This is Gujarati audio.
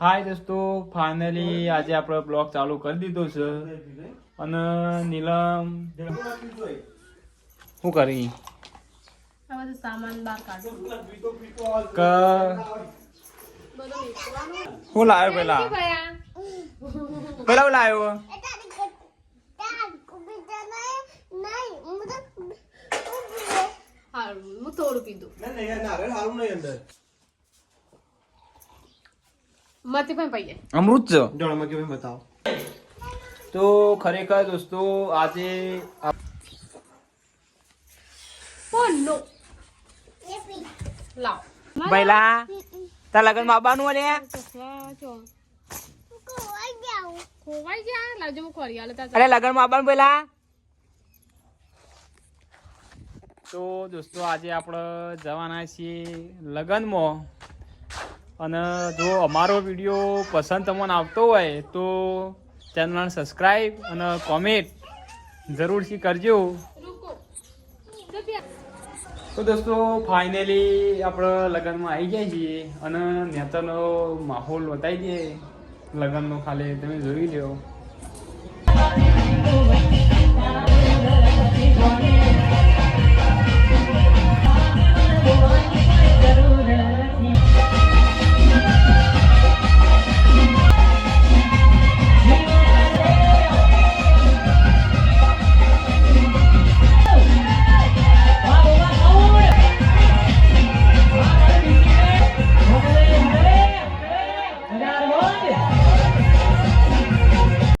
હાય દોસ્તો. ફાઇનલી આજે આપણે બ્લોગ ચાલુ કરી દીધો છે. અને નીલમ શું કરી? આ બધું સામાન બહાર કાઢો. કે શું લાવ્યો પેલા? પેલા લાવ્યો હારું હું થોડું પીધું. મતી પણ પૈયે અમૃત છે બતાવો. તો ખરેખર દોસ્તો આજે નો. લાવ. તાર લગનમાં આવવાનું અરે? ખોવાઈ ગયા. લાવજો હું ખોરી આલે તાર અરે લગનમાં આવવાનું તો દોસ્તો આજે આપણે જવાના છીએ લગનમાં. અને જો અમારો વીડિયો પસંદ તમને આવતો હોય તો ચેનલને સબસ્ક્રાઈબ અને કોમેન્ટ જરૂરથી કરજો. તો દોસ્તો ફાઇનલી આપણે લગ્નમાં આવી ગયા છીએ અને નેતાનો માહોલ બતાવી દઈએ લગ્નનો ખાલી તમે જોઈ લ્યો.